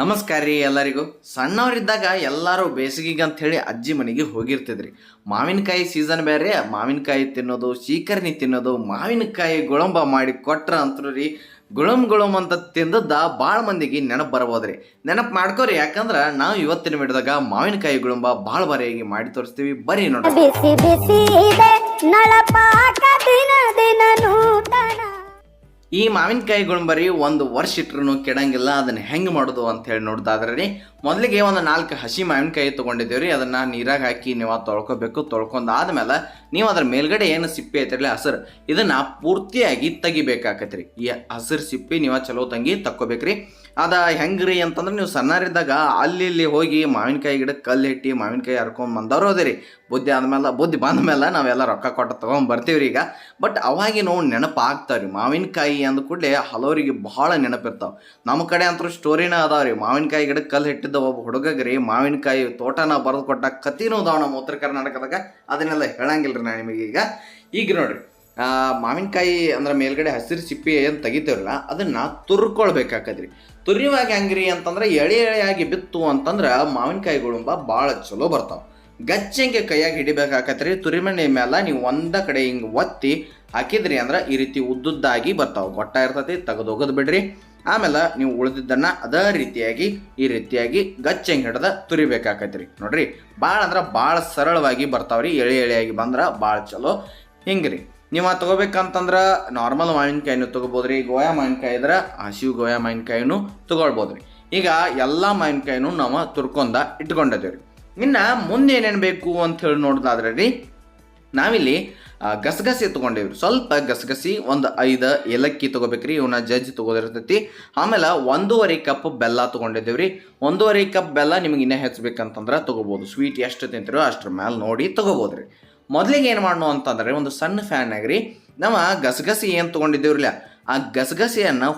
ನಮಸ್ಕಾರ ರೀ ಎಲ್ಲರಿಗೂ. ಸಣ್ಣವರಿದ್ದಾಗ ಎಲ್ಲರೂ ಬೇಸಿಗೆಗೆ ಅಂಥೇಳಿ ಅಜ್ಜಿ ಮನೆಗೆ ಹೋಗಿರ್ತಿದ್ರಿ. ಮಾವಿನಕಾಯಿ ಸೀಸನ್ ಬೇರೆ, ಮಾವಿನಕಾಯಿ ತಿನ್ನೋದು ಶೀಕರ್ಣಿ ತಿನ್ನೋದು, ಮಾವಿನಕಾಯಿ ಗುಳಂಬ ಮಾಡಿ ಕೊಟ್ರ ಅಂತರು ರೀ, ಗುಳಂ ಗುಳಂ ಅಂತ ತಿಂದದ್ದ ಭಾಳ ಮಂದಿಗೆ ನೆನಪು ಬರ್ಬೋದ್ರಿ. ನೆನಪು ಮಾಡ್ಕೋರಿ, ಯಾಕಂದ್ರೆ ನಾವು ಇವತ್ತಿನ ವಿಡಿಯೋದಾಗ ಮಾವಿನಕಾಯಿ ಗುಳಂಬ ಭಾಳ ಬರೆಯಾಗಿ ಮಾಡಿ ತೋರಿಸ್ತೀವಿ. ಬರೀ ನೋಡಿ ಈ ಮಾವಿನಕಾಯಿ ಬರೀ ಒಂದು ವರ್ಷ ಇಟ್ರೂ ಕೆಡಂಗಿಲ್ಲ, ಅದನ್ನ ಹೆಂಗೆ ಮಾಡೋದು ಅಂತ ಹೇಳಿ ನೋಡ್ದಾದ್ರೆ ರೀ. ಮೊದಲಿಗೆ ಒಂದು ನಾಲ್ಕು ಹಸಿ ಮಾವಿನಕಾಯಿ ತೊಗೊಂಡಿದ್ದೇವೆ ರೀ, ಅದನ್ನು ನೀರಾಗ ಹಾಕಿ ನೀವು ಅದು ತೊಳ್ಕೊಬೇಕು, ತೊಳ್ಕೊಂಡಾದ್ಮೇಲೆ ನೀವು ಅದ್ರ ಮೇಲ್ಗಡೆ ಏನು ಸಿಪ್ಪೆ ಐತಿರಲಿ ಹಸಿರು, ಇದನ್ನು ಪೂರ್ತಿಯಾಗಿ ತೆಗಿಬೇಕಾಕೈತೆ ರೀ ಈ ಹಸಿರು ಸಿಪ್ಪೆ ನೀವು ಚಲೋ ತಂಗಿ ತಕ್ಕೋಬೇಕ್ರಿ. ಅದ ಹೆಂಗ್ರಿ ಅಂತಂದ್ರೆ ನೀವು ಸಣ್ಣರಿದ್ದಾಗ ಅಲ್ಲಿ ಇಲ್ಲಿ ಹೋಗಿ ಮಾವಿನಕಾಯಿ ಗಿಡಕ್ಕೆ ಕಲ್ಲು ಇಟ್ಟು ಮಾವಿನಕಾಯಿ ಹರ್ಕೊಂಡು ಬಂದವ್ರು ಅದೇರಿ. ಬುದ್ಧಿ ಆದಮೇಲೆ, ಬುದ್ಧಿ ಬಂದ್ಮೇಲೆ ನಾವೆಲ್ಲ ರೊಕ್ಕ ಕೊಟ್ಟು ತೊಗೊಂಡ್ ಬರ್ತೀವ್ರಿ ಈಗ. ಬಟ್ ಅವಾಗಿ ನಾವು ನೆನಪು ಆಗ್ತಾವ್ರಿ ಮಾವಿನಕಾಯಿ ಅಂದ ಕೂಡಲೇ ಹಲವರಿಗೆ ಬಹಳ ನೆನಪಿರ್ತಾವೆ. ನಮ್ಮ ಕಡೆ ಅಂತೂ ಸ್ಟೋರಿನ ಅದಾವ್ರಿ. ಮಾವಿನಕಾಯಿ ಗಿಡಕ್ಕೆ ಕಲ್ಲು ಇಟ್ಟಿದ್ದ ಒಬ್ಬ ಹುಡುಗಗ್ರಿ, ಮಾವಿನಕಾಯಿ ತೋಟನ ಬರೆದು ಕೊಟ್ಟ ಕತಿನೂ ಅದಾವ ನಮ್ಮ ಉತ್ತರ ಕರ್ನಾಟಕದಾಗ. ಅದನ್ನೆಲ್ಲ ಹೇಳಂಗಿಲ್ರಿ ನಾ ನಿಮಗೆ ಈಗ. ಈಗ ನೋಡ್ರಿ. ಮಾವಿನಕಾಯಿ ಅಂದ್ರೆ ಮೇಲ್ಗಡೆ ಹಸಿರು ಸಿಪ್ಪೆ ಏನು ತೆಗಿತೇವಲ್ಲ ಅದನ್ನ ತುರ್ಕೊಳ್ಬೇಕಾಕದ್ರಿ ತುರಿಯುವಾಗ ಹೆಂಗ್ರಿ ಅಂತಂದ್ರೆ ಎಳೆ ಎಳೆಯಾಗಿ ಬಿತ್ತು ಅಂತಂದ್ರೆ ಮಾವಿನಕಾಯಿ ಗುಳುಂಬ ಭಾಳ ಚಲೋ ಬರ್ತಾವ. ಗಚ್ಚಂಗೆ ಕೈಯಾಗಿ ಹಿಡಿಬೇಕಾಕತ್ರಿ, ತುರಿಮಣಿ ಮೇಲೆ ನೀವು ಒಂದ ಕಡೆ ಹಿಂಗೆ ಒತ್ತಿ ಹಾಕಿದ್ರಿ ಅಂದ್ರೆ ಈ ರೀತಿ ಉದ್ದುದ್ದಾಗಿ ಬರ್ತಾವ. ಗೊಟ್ಟ ಇರ್ತತಿ, ತೆಗೆದೋಗೋದು ಬಿಡ್ರಿ. ಆಮೇಲೆ ನೀವು ಉಳಿದಿದ್ದನ್ನ ಅದೇ ರೀತಿಯಾಗಿ, ಈ ರೀತಿಯಾಗಿ ಗಚ್ಚಂಗೆ ಹಿಡ್ದ ತುರಿಬೇಕಾಕತ್ರಿ. ನೋಡ್ರಿ ಭಾಳ ಅಂದ್ರೆ ಭಾಳ ಸರಳವಾಗಿ ಬರ್ತಾವ್ರಿ, ಎಳೆ ಎಳೆಯಾಗಿ ಬಂದ್ರೆ ಭಾಳ ಚಲೋ. ಹಿಂಗ್ರಿ. ನೀವು ಆ ತಗೋಬೇಕಂತಂದ್ರೆ ನಾರ್ಮಲ್ ಮಾವಿನಕಾಯಿನೂ ತೊಗೋಬೋದ್ರಿ, ಗೋಯಾ ಮಾವಿನಕಾಯಿ ಇದ್ರೆ ಹಸಿವು ಗೋಯಾ ಮಾವಿನಕಾಯಿನೂ ತೊಗೊಳ್ಬೋದ್ರಿ. ಈಗ ಎಲ್ಲ ಮಾವಿನಕಾಯಿನೂ ನಾವು ತುರ್ಕೊಂಡ ಇಟ್ಕೊಂಡಿದ್ದೇವೆ ರೀ ಇನ್ನು ಮುಂದೆ ಏನೇನು ಬೇಕು ಅಂತ ಹೇಳಿ ನೋಡೋದಾದ್ರೆ ರೀ, ನಾವಿಲ್ಲಿ ಗಸಗಸಿ ಗಸಗಸೆ ತೊಗೊಂಡೇವ್ರಿ. ಸ್ವಲ್ಪ ಗಸಗಸಿ, ಒಂದು ಐದು ಏಲಕ್ಕಿ ತೊಗೋಬೇಕ್ರಿ ಇವನ್ನ ಜಜ್ ತೊಗೋದಿರ್ತೈತಿ. ಆಮೇಲೆ ಒಂದೂವರೆ ಕಪ್ ಬೆಲ್ಲ ತೊಗೊಂಡಿದ್ದೇವ್ರಿ ಒಂದೂವರೆ ಕಪ್ ಬೆಲ್ಲ ನಿಮಗೆ ಇನ್ನೂ ಹೆಚ್ಚಬೇಕಂತಂದ್ರೆ ತೊಗೋಬೋದು. ಸ್ವೀಟ್ ಎಷ್ಟು ತಿಂತೀರೋ ಅಷ್ಟ್ರ ಮೇಲೆ ನೋಡಿ ತೊಗೋಬೋದ್ರಿ. ಮೊದಲಿಗೆ ಏನು ಮಾಡೋಣ ಅಂತಂದ್ರೆ ಒಂದು ಸಣ್ಣ ಫ್ಯಾನ್ ರೀ ನಾವು ಗಸಗಸಿ ಏನು ತೊಗೊಂಡಿದ್ದೇವ್ರಲ್ಲ? ಆ ಗಸಗಸಿಯನ್ನು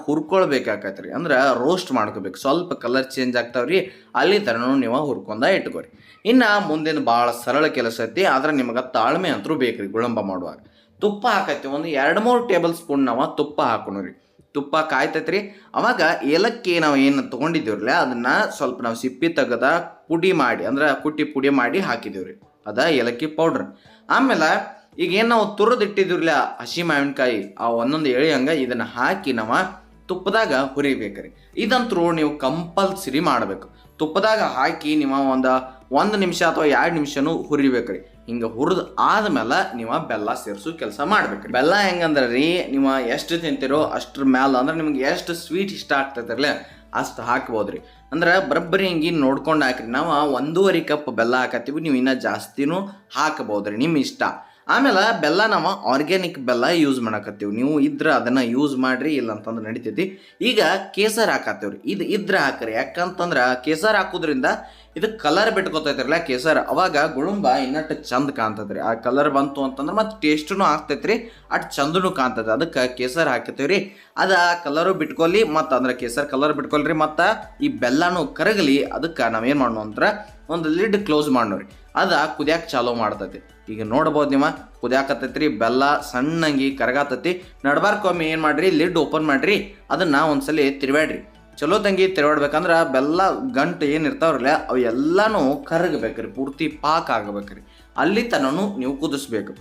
ರೀ ಅಂದ್ರೆ ರೋಸ್ಟ್ ಮಾಡ್ಕೋಬೇಕು. ಸ್ವಲ್ಪ ಕಲರ್ ಚೇಂಜ್ ಆಗ್ತಾವ್ರಿ. ಅಲ್ಲಿ ಥರನೂ ನೀವು ಹುರ್ಕೊಂಡ ಇಟ್ಕೋರಿ. ಇನ್ನು ಮುಂದಿನ ಭಾಳ ಸರಳ ಕೆಲಸ ಐತಿ. ಆದ್ರೆ ನಿಮಗೆ ತಾಳ್ಮೆ ಅಂತೂ ಬೇಕ್ರಿ ಗುಳಂಬ ಮಾಡುವಾಗ. ತುಪ್ಪ ಹಾಕೈತಿ ಒಂದು ಎರಡು ಮೂರು ಟೇಬಲ್ ಸ್ಪೂನ್ ನಾವು ತುಪ್ಪ ಹಾಕೋಣ ರೀ ತುಪ್ಪ ಕಾಯ್ತೈತ್ರಿ. ಅವಾಗ ಏಲಕ್ಕಿ ನಾವು ಏನು ತೊಗೊಂಡಿದ್ದೀವ್ರಲ್ಲ, ಅದನ್ನು ಸ್ವಲ್ಪ ನಾವು ಸಿಪ್ಪಿ ತೆಗೆದ ಪುಡಿ ಮಾಡಿ, ಅಂದ್ರೆ ಕುಟ್ಟಿ ಪುಡಿ ಮಾಡಿ ಹಾಕಿದ್ದೀವ್ರಿ. ಅದ ಏಲಕ್ಕಿ ಪೌಡ್ರ್ ಆಮೇಲೆ ಈಗ ಏನು ನಾವು ತುರಿದಿಟ್ಟಿದ್ದೀವ್ರಲ್ಲ ಹಸಿ ಮಾವಿನಕಾಯಿ ಆ ಒಂದೊಂದು ಎಳೆ ಹಂಗೆ ಇದನ್ನು ಹಾಕಿ ನಾವು ತುಪ್ಪದಾಗ ಹುರಿಬೇಕ್ರಿ. ಇದಂತರೂ ನೀವು ಕಂಪಲ್ಸರಿ ಮಾಡಬೇಕು. ತುಪ್ಪದಾಗ ಹಾಕಿ ನಿಮ್ಮ ಒಂದು ಒಂದು ನಿಮಿಷ ಅಥವಾ ಎರಡು ನಿಮಿಷನೂ ಹುರಿಬೇಕ್ರಿ. ಹಿಂಗೆ ಹುರಿದು ಆದ್ಮೇಲೆ ನೀವು ಬೆಲ್ಲ ಸೇರಿಸೋ ಕೆಲಸ ಮಾಡ್ಬೇಕು ಬೆಲ್ಲ ಹೆಂಗಂದ್ರೆ ರೀ, ನೀವು ಎಷ್ಟು ತಿಂತೀರೋ ಅಷ್ಟ್ರ ಮ್ಯಾಲ ಅಂದ್ರೆ ನಿಮ್ಗೆ ಎಷ್ಟು ಸ್ವೀಟ್ ಇಷ್ಟ ಆಗ್ತೈತಿರಲಿ, ಅಷ್ಟು ಹಾಕ್ಬೋದ್ರಿ. ಅಂದ್ರೆ ಬರಬ್ಬರಿ ಹಿಂಗೆ ನೋಡ್ಕೊಂಡು ಹಾಕ್ರಿ, ನಾವು ಒಂದೂವರೆ ಕಪ್ ಬೆಲ್ಲ ಹಾಕತ್ತೀವಿ, ನೀವು ಇನ್ನೂ ಜಾಸ್ತಿನೂ ಹಾಕಬಹುದ್ರಿ ನಿಮ್ಮ ಇಷ್ಟ. ಆಮೇಲೆ ಬೆಲ್ಲ ನಾವು ಆರ್ಗ್ಯಾನಿಕ್ ಬೆಲ್ಲ ಯೂಸ್ ಮಾಡಕತ್ತೀವಿ. ನೀವು ಇದ್ರೆ ಅದನ್ನು ಯೂಸ್ ಮಾಡಿರಿ ಇಲ್ಲ ಅಂತಂದ್ರೆ ನಡಿತೈತಿ. ಈಗ ಕೇಸರ್ ಹಾಕತ್ತೀವ್ರಿ. ಇದು ಇದ್ರೆ ಹಾಕ್ರಿ. ಯಾಕಂತಂದ್ರೆ ಕೇಸರ್ ಹಾಕೋದ್ರಿಂದ ಇದು ಕಲರ್ ಬಿಟ್ಕೊತೈತಿರಲ್ಲ ಕೇಸರ್. ಅವಾಗ ಗುಳುಂಬ ಇನ್ನಟ್ಟು ಚಂದ ಕಾಣ್ತೈತ್ರಿ. ಆ ಕಲರ್ ಬಂತು ಅಂತಂದ್ರೆ ಮತ್ತು ಟೇಸ್ಟೂ ಆಗ್ತೈತ್ರಿ. ಅಟ್ ಚಂದನು ಕಾಣ್ತೈತೆ ಅದಕ್ಕೆ ಕೇಸರ್ ಹಾಕತ್ತೀವ್ರಿ. ಅದು ಆ ಕಲರು ಬಿಟ್ಕೊಲಿ ಮತ್ತು ಅಂದ್ರೆ ಕೇಸರ್ ಕಲರ್ ಬಿಟ್ಕೊಲ್ರಿ. ಮತ್ತು ಈ ಬೆಲ್ಲನೂ ಕರಗಲಿ, ಅದಕ್ಕೆ ನಾವೇನು ಮಾಡೋಣ ಅಂದ್ರೆ ಒಂದು ಲಿಡ್ ಕ್ಲೋಸ್ ಮಾಡೋರಿ ಅದು ಕುದಿಯಾಕ ಚಾಲೋ ಮಾಡ್ತೈತಿ. ಈಗ ನೋಡ್ಬೋದು ನೀವು ಕುದಿಯಾಕತ್ತೈತ್ರಿ, ಬೆಲ್ಲ ಸಣ್ಣಂಗಿ ಕರಗಾತೈತಿ. ನಡ್ಬಾರ್ಕೊಮ್ಮೆ ಏನು ಮಾಡ್ರಿ, ಲಿಡ್ ಓಪನ್ ಮಾಡ್ರಿ, ಅದನ್ನ ಒಂದ್ಸಲಿ ತಿರುವಾಡ್ರಿ ಚಲೋ ತಂಗಿ ತಿರುವಾಡ್ಬೇಕಂದ್ರೆ ಬೆಲ್ಲ ಗಂಟು ಏನು ಇರ್ತಾವ್ರಲ್ಲ, ಅವು ಎಲ್ಲನೂ ಕರಗಬೇಕ್ರಿ, ಪೂರ್ತಿ ಪಾಕ್ ಆಗಬೇಕ್ರಿ. ಅಲ್ಲಿ ತನನು ನೀವು ಕುದಿಸ್ಬೇಕು.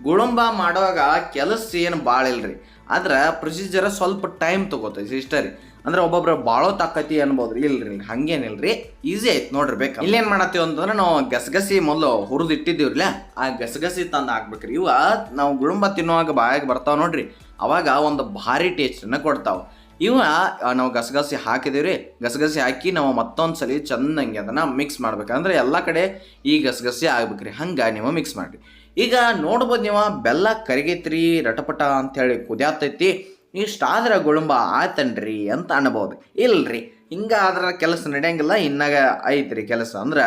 ಗುಳುಂಬ ಮಾಡುವಾಗ ಕೆಲಸ ಏನು ಭಾಳ ಇಲ್ರಿ. ಆದ್ರೆ ಪ್ರೊಸೀಜರ್ ಸ್ವಲ್ಪ ಟೈಮ್ ತಗೋತೈತಿ ಸಿಸ್ಟರ್ ಅಂದ್ರೆ ಒಬ್ಬೊಬ್ರು ಬಾಳೋ ತಾಕತಿ ಅನ್ಬೋದ್ರಿ. ಇಲ್ರಿ ಹಂಗೇನಿಲ್ರಿ ಈಸಿ ಆಯ್ತು ನೋಡ್ರಿ ಬೇಕು. ಇಲ್ಲೇನ್ ಮಾಡತ್ತೀವಿ ಅಂತಂದ್ರೆ ನಾವು ಗಸಗಸಿ ಮೊದಲು ಹುರಿದು ಆ ಗಸಗಸಿ ತಂದು ಹಾಕ್ಬೇಕ್ರಿ. ಇವ ನಾವು ಗುಳುಂಬ ತಿನ್ನುವಾಗ ಬಾಯಾಗ ಬರ್ತಾವ ನೋಡ್ರಿ. ಅವಾಗ ಒಂದು ಭಾರಿ ಟೇಸ್ಟನ್ನು ಕೊಡ್ತಾವ. ಇವ ನಾವು ಗಸಗಸಿ ಹಾಕಿದೀವ್ರಿ. ಗಸಗಸಿ ಹಾಕಿ ನಾವು ಮತ್ತೊಂದು ಸಲ ಚೆನ್ನಾಗಿ ಅದನ್ನ ಮಿಕ್ಸ್ ಮಾಡ್ಬೇಕಂದ್ರೆ ಎಲ್ಲ ಕಡೆ ಈ ಗಸಗಸಿ ಆಗ್ಬೇಕ್ರಿ. ಹಂಗೆ ನೀವು ಮಿಕ್ಸ್ ಮಾಡ್ರಿ. ಈಗ ನೋಡ್ಬೋದು ನೀವು, ಬೆಲ್ಲ ಕರಿಗೈತ್ರಿ, ರಟಪಟ ಅಂಥೇಳಿ ಕುದ್ಯಾತೈತಿ. ಇಷ್ಟಾದ್ರೆ ಗುಳುಂಬ ಆತನ್ರಿ ಅಂತ ಅನ್ಬೋದು. ಇಲ್ರಿ, ಹಿಂಗ ಆದ್ರ ಕೆಲಸ ನಡೆಯಂಗಿಲ್ಲ, ಇನ್ನಾಗ ಐತ್ರಿ ಕೆಲಸ ಅಂದ್ರೆ.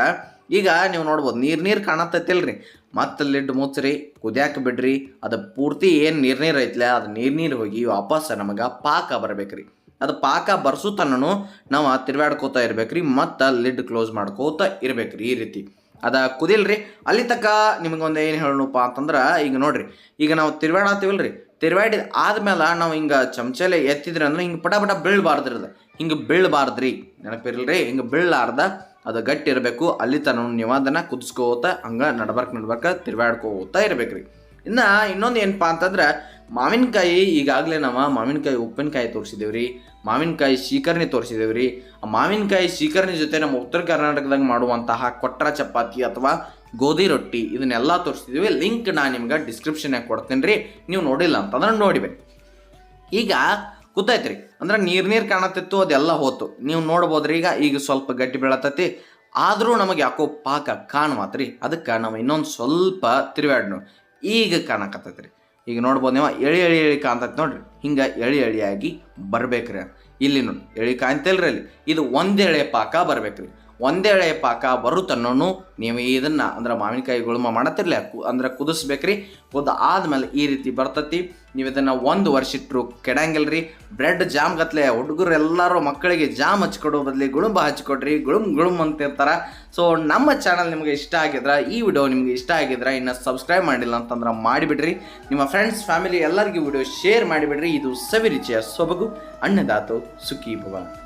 ಈಗ ನೀವು ನೋಡ್ಬೋದು, ನೀರು ನೀರು ಕಾಣತ್ತೈತಿಲ್ರಿ. ಮತ್ತೆ ಲಿಡ್ ಮುಚ್ಚ್ರಿ ಕುದಿಯಾಕ ಬಿಡ್ರಿ, ಅದು ಪೂರ್ತಿ ಏನು ನೀರು ನೀರು ಐತ್ಲ, ಅದು ನೀರು ನೀರು ಹೋಗಿ ವಾಪಸ್ ನಮಗೆ ಪಾಕ ಬರ್ಬೇಕ್ರಿ. ಅದು ಪಾಕ ಬರ್ಸು ತನನು ನಾವು ತಿರ್ಗಾಡ್ಕೋತಾ ಇರ್ಬೇಕ್ರಿ, ಮತ್ತು ಲಿಡ್ ಕ್ಲೋಸ್ ಮಾಡ್ಕೋತ ಇರ್ಬೇಕ್ರಿ ಈ ರೀತಿ. ಅದ ಕುದಿಲ್ರಿ ಅಲ್ಲಿ ತನಕ ನಿಮಗೊಂದು ಏನು ಹೇಳೋಣಪ್ಪ ಅಂತಂದ್ರೆ, ಈಗ ನೋಡ್ರಿ, ಈಗ ನಾವು ತಿರ್ಗಾಡತ್ತೀವಲ್ರಿ ತಿರ್ವಾಡಿದ ಆದ್ಮೇಲೆ ನಾವು ಹಿಂಗೆ ಚಮಚಲೆ ಎತ್ತಿದ್ರೆ ಅಂದ್ರೆ ಹಿಂಗೆ ಪಟ ಪಟ ಬೀಳ್ಬಾರ್ದ್ರದ ಹಿಂಗೆ ಬೀಳಬಾರ್ದ್ರಿ. ನೆನಪಿರಲ್ರಿ, ಹಿಂಗೆ ಬೀಳಲಾರ್ದ ಅದು ಗಟ್ಟಿ ಇರಬೇಕು. ಅಲ್ಲಿ ತನಕ ನೀವು ಅದನ್ನು ಕುದಿಸ್ಕೋತ ಹಂಗೆ ನಡ್ಬರ್ಕ್ ನಡ್ಬರ್ಕ ತಿರ್ವಾಡ್ಕೋತ ಇರ್ಬೇಕ್ರಿ. ಇನ್ನು ಇನ್ನೊಂದು ಏನಪ್ಪ ಅಂತಂದ್ರೆ ಮಾವಿನಕಾಯಿ, ಈಗಾಗಲೇ ನಾವು ಮಾವಿನಕಾಯಿ ಉಪ್ಪಿನಕಾಯಿ ತೋರಿಸಿದ್ದೇವ್ರಿ ಮಾವಿನಕಾಯಿ ಶೀಕರ್ಣಿ ತೋರಿಸಿದ್ದೇವ್ರಿ ಆ ಮಾವಿನಕಾಯಿ ಶೀಕರ್ಣಿ ಜೊತೆ ನಮ್ಮ ಉತ್ತರ ಕರ್ನಾಟಕದಾಗ ಮಾಡುವಂತಹ ಕೊಟ್ರ ಚಪಾತಿ ಅಥವಾ ಗೋಧಿ ರೊಟ್ಟಿ, ಇದನ್ನೆಲ್ಲ ತೋರಿಸಿದ್ದೀವಿ ಲಿಂಕ್ ನಾನು ನಿಮ್ಗೆ ಡಿಸ್ಕ್ರಿಪ್ಷನ್ಯಾಗ ಕೊಡ್ತೀನಿ ರೀ ನೀವು ನೋಡಿಲ್ಲ ಅಂತಂದ್ರೆ ನೋಡಿಬೇಕು ಈಗ ಗೊತ್ತಾಯ್ತು ರೀ ಅಂದ್ರೆ ನೀರು ನೀರು ಕಾಣತ್ತಿತ್ತು, ಅದೆಲ್ಲ ಹೋತು. ನೀವು ನೋಡ್ಬೋದ್ರಿ, ಈಗ ಈಗ ಸ್ವಲ್ಪ ಗಟ್ಟಿ ಬೀಳತತಿ ಆದರೂ ನಮಗೆ ಯಾಕೋ ಪಾಕ ಕಾಣುವತ್ರಿ. ಅದಕ್ಕೆ ನಾವು ಇನ್ನೊಂದು ಸ್ವಲ್ಪ ತಿರುವಾಡ್ನು ಈಗ ಕಾಣಕತ್ತೈತ್ರಿ. ಈಗ ನೋಡ್ಬೋದು ನೀವು ಎಳಿ ಎಳಿ ಎಳಿ ಕಾಣ್ತೈತೆ ನೋಡ್ರಿ. ಹಿಂಗೆ ಎಳಿ, ಎಳಿಯಾಗಿ ಬರ್ಬೇಕ್ರಿ. ಇಲ್ಲಿ ನೋಡಿ, ಎಳಿ ಕಾಣ್ತಿಲ್ರಿ ಅಲ್ಲಿ. ಇದು ಒಂದೆಳೆ ಪಾಕ ಬರ್ಬೇಕ್ರಿ. ಒಂದೆಳೆ ಪಾಕ ಬರುತ್ತನ್ನೋನು ನೀವು ಇದನ್ನ ಅಂದ್ರೆ ಮಾವಿನಕಾಯಿ ಗುಳುಮ ಮಾಡತ್ತಿರ್ಲಿ, ಕು ಅಂದ್ರೆ ಕುದಿಸ್ಬೇಕ್ರಿ. ಕುದ ಆದ್ಮೇಲೆ ಈ ರೀತಿ ಬರ್ತತಿ. ನೀವು ಇದನ್ನ ಒಂದು ವರ್ಷ ಇಟ್ಟರು ಕೆಡಂಗಿಲ್ರಿ. ಬ್ರೆಡ್ ಜಾಮ್ ಗತ್ಲೆ ಹುಡುಗರು ಎಲ್ಲರೂ ಮಕ್ಕಳಿಗೆ ಜಾಮ್ ಹಚ್ಕೊಡೋ ಬದಲಿ ಗುಳುಂಬ ಹಚ್ಕೊಡ್ರಿ. ಗುಳುಂ ಗುಳುಂ ಅಂತ ಇರ್ತಾರ ಸೊ ನಮ್ಮ ಚಾನಲ್ ನಿಮಗೆ ಇಷ್ಟ ಆಗಿದ್ರ, ಈ ವಿಡಿಯೋ ನಿಮಗೆ ಇಷ್ಟ ಆಗಿದ್ರ, ಇನ್ನು ಸಬ್ಸ್ಕ್ರೈಬ್ ಮಾಡಿಲ್ಲ ಅಂತಂದ್ರೆ ಮಾಡಿಬಿಡ್ರಿ. ನಿಮ್ಮ ಫ್ರೆಂಡ್ಸ್ ಫ್ಯಾಮಿಲಿ ಎಲ್ಲರಿಗೂ ವಿಡಿಯೋ ಶೇರ್ ಮಾಡಿಬಿಡ್ರಿ. ಇದು ಸವಿರುಚಿಯ ಸೊಬಗು. ಅಣ್ಣದಾತು ಸುಖಿ ಭವ.